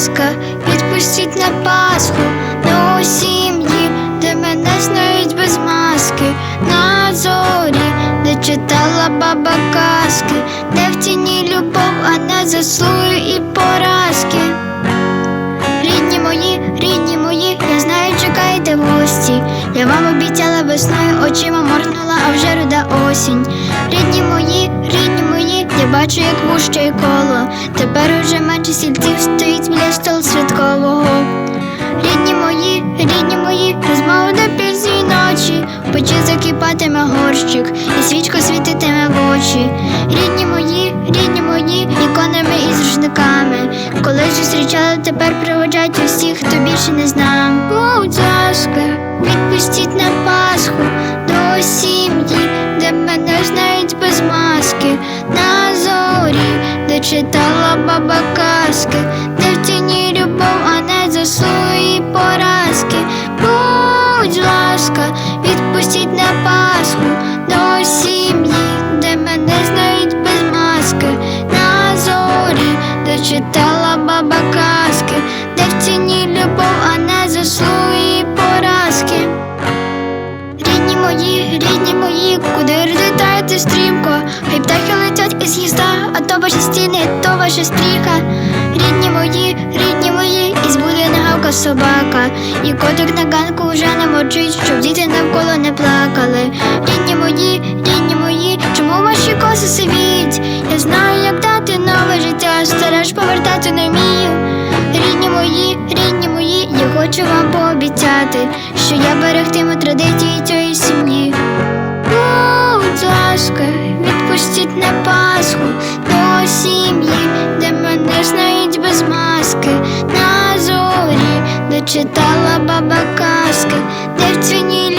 ласка, відпустіть на Пасху до сім'ї, де мене знають без маски, на зорі, де читала баба казки, де в тіні любов, а не заслуги і поразки. Рідні мої, рідні мої, я знаю, чекаєте в гості. Я вам обіцяла весною, очима моргнула, а вже руда осінь. Рідні бачу, як вущає коло. Тепер уже менше стільців стоїть біля столу святкового. Рідні мої, рідні мої, розмови до пізньої ночі, в печі закипатиме горщик, і свічка світитиме в очі. Рідні мої, рідні мої, іконами і з рушниками. Коли зустрічали, тепер проводжають усіх, хто більше не знав. Будь ласка, відпустіть на Пасху ласка, відпустіть на Пасху до сім'ї, де мене знають без маски, на зорі, де читала баба казки, де в тіні любов, а не заслуги поразки. Рідні мої, рідні мої, куди літаєте стрімко? Хай птахи летять із гнізда, а то ваші стіни, то ваша стріха. Рідні мої, рідні мої, собака. І котик на ганку вже не мочить, щоб ж повертати не вмію. Рідні мої, рідні мої, я хочу вам пообіцяти, що я берегтиму традиції цієї сім'ї. Будь ласка, відпустіть на Пасху до сім'ї, де мене знають без маски, на зорі, де читала баба казки, де в ціні